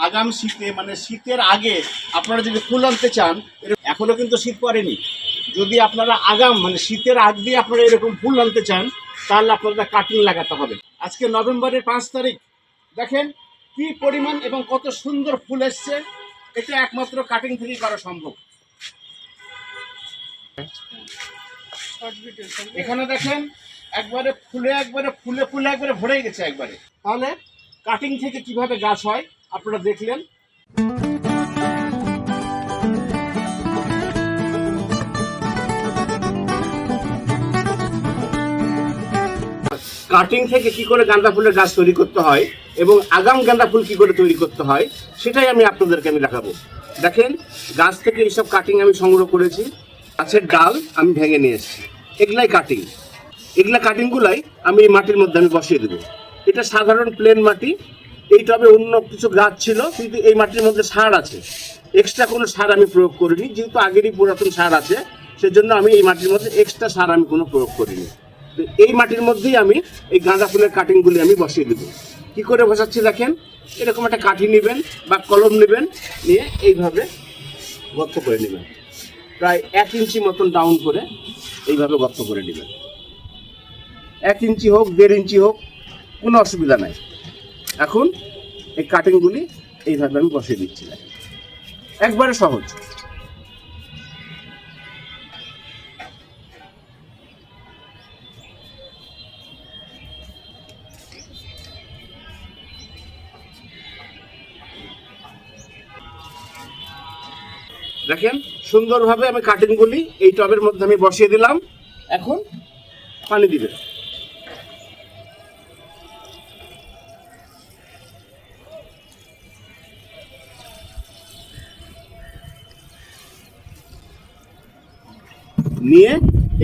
আগাম শীতে মানে শীতের আগে আপনারা যদি ফুল আনতে চান এর- এখনও কিন্তু শীত পড়েনি। যদি আপনারা আগাম মানে শীতের আগ দিয়ে আপনারা এরকম ফুল আনতে চান, তাহলে আপনাদের কাটিং লাগাতে হবে। আজকে নভেম্বরের পাঁচ তারিখ। দেখেন কি পরিমাণ এবং কত সুন্দর ফুল এসছে। এটা একমাত্র কাটিং থেকেই করা সম্ভব। এখানে দেখেন একবারে ফুলে একবারে ফুলে ফুলে, একবারে ভরে গেছে একবারে। তাহলে কাটিং থেকে কীভাবে গাছ হয়? আপনারা দেখলেন। কাটিং থেকে কি করে গাঁদা ফুলের গাছ তৈরি করতে হয় এবং আগাম গাঁদা ফুল কি করে তৈরি করতে হয়, সেটাই আমি আপনাদেরকে আমি দেখাবো। দেখেন, গাছ থেকে এইসব কাটিং আমি সংগ্রহ করেছি। গাছের ডাল আমি ভেঙে নিয়ে এসেছি এগুলাই কাটিং। এগুলা কাটিংগুলাই আমি এই মাটির মধ্যে আমি বসিয়ে দেবো। এটা সাধারণ প্লেন মাটি এই টবে অন্য কিছু গাছ ছিল, কিন্তু এই মাটির মধ্যে সার আছে। এক্সট্রা কোনো সার আমি প্রয়োগ করিনি, যেহেতু আগেরই পুরাতন সার আছে, সেজন্য আমি এই মাটির মধ্যে এক্সট্রা সার আমি কোনো প্রয়োগ করিনি। এই মাটির মধ্যেই আমি এই গাঁদা ফুলের কাটিংগুলি আমি বসিয়ে দেবো। কি করে বসাচ্ছি দেখেন? এরকম একটা কাঠি নেবেন বা কলম নেবেন, নিয়ে এইভাবে গর্ত করে নেবেন। প্রায় এক ইঞ্চি মতন ডাউন করে এইভাবে গর্ত করে নেবেন। এক ইঞ্চি হোক, দেড় ইঞ্চি হোক, কোনো অসুবিধা নাই। এখন এই কাটিংগুলি এইভাবে আমি বসিয়ে দিচ্ছি। একবারে সহজ। দেখেন, সুন্দরভাবে আমি কাটিংগুলি এই টবের মধ্যে আমি বসিয়ে দিলাম। এখন পানি দিবেন নিয়ে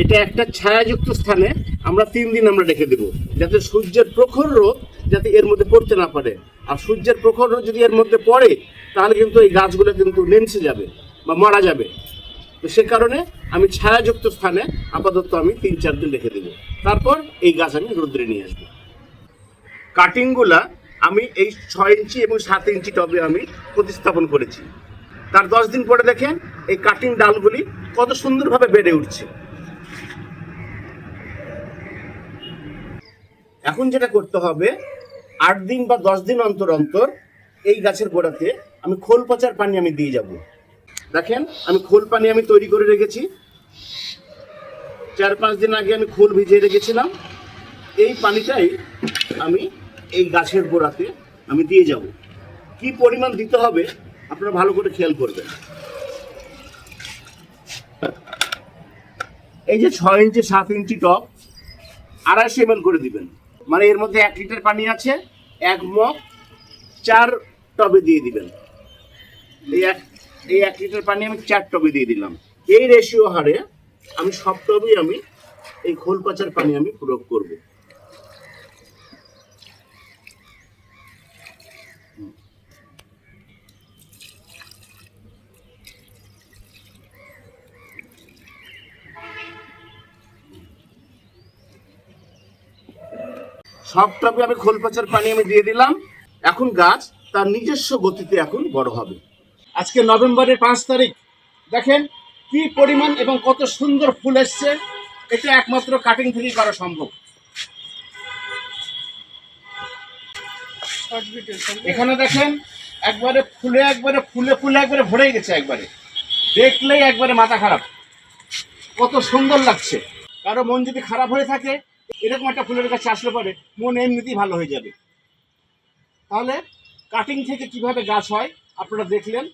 এটা একটা ছায়াযুক্ত স্থানে আমরা তিন দিন আমরা রেখে দেব। যাতে সূর্যের প্রখর রোদ যাতে এর মধ্যে পড়তে না পারে। আর সূর্যের প্রখর রোদ যদি এর মধ্যে পড়ে, তাহলে কিন্তু এই গাছগুলো কিন্তু লেন্সে যাবে বা মারা যাবে। তো সে কারণে আমি ছায়াযুক্ত স্থানে আপাতত আমি তিন, চার দিন রেখে দেবো। তারপর এই গাছ আমি রোদ্রে নিয়ে আসব। কাটিংগুলা আমি এই ছয় ইঞ্চি এবং সাত ইঞ্চি টবে আমি প্রতিস্থাপন করেছি। তার দশ দিন পরে দেখেন এই কাটিং ডালগুলি কত সুন্দরভাবে বেড়ে উঠছে। এখন যেটা করতে হবে, আট দিন বা দশ দিন অন্তর অন্তর এই গাছের গোড়াতে আমি খোল পচার পানি আমি দিয়ে যাব। দেখেন, আমি খোল পানি আমি তৈরি করে রেখেছি। চার পাঁচ দিন আগে আমি খোল ভিজিয়ে রেখেছিলাম। এই পানিটাই আমি এই গাছের গোড়াতে আমি দিয়ে যাব। কি পরিমাণ দিতে হবে আপনারা ভালো করে খেয়াল করবেন। এই যে ছয় ইঞ্চি, সাত ইঞ্চি টপ, আড়াইশো এম করে দিবেন। মানে এর মধ্যে এক লিটার পানি আছে, এক মগ, চার টবে দিয়ে দিবেন। এই এক এই এক লিটার পানি আমি চার টবে দিয়ে দিলাম। এই রেশিও হারে আমি সব টবেই আমি এই খোল পচার পানি আমি প্রয়োগ করব। সব টবে আমি খোল পচার পানি আমি দিয়ে দিলাম। এখন গাছ তার নিজস্ব গতিতে এখন বড় হবে। আজকে নভেম্বরের পাঁচ তারিখ। দেখেন কি পরিমাণ এবং কত সুন্দর ফুল এসছে। এটা একমাত্র কাটিং থেকেই করা সম্ভব। এখানে দেখেন একবারে ফুলে একবারে ফুলে ফুলে একবারে ভরে গেছে একবারে। দেখলেই একবারে মাথা খারাপ। কত সুন্দর লাগছে। কারও মন যদি খারাপ হয়ে থাকে এরকম একটা ফুলের কাছে আসলে পরে মন এমনিতেই ভালো হয়ে যাবে। তাহলে কাটিং থেকে কীভাবে গাছ হয় আপনারা দেখলেন।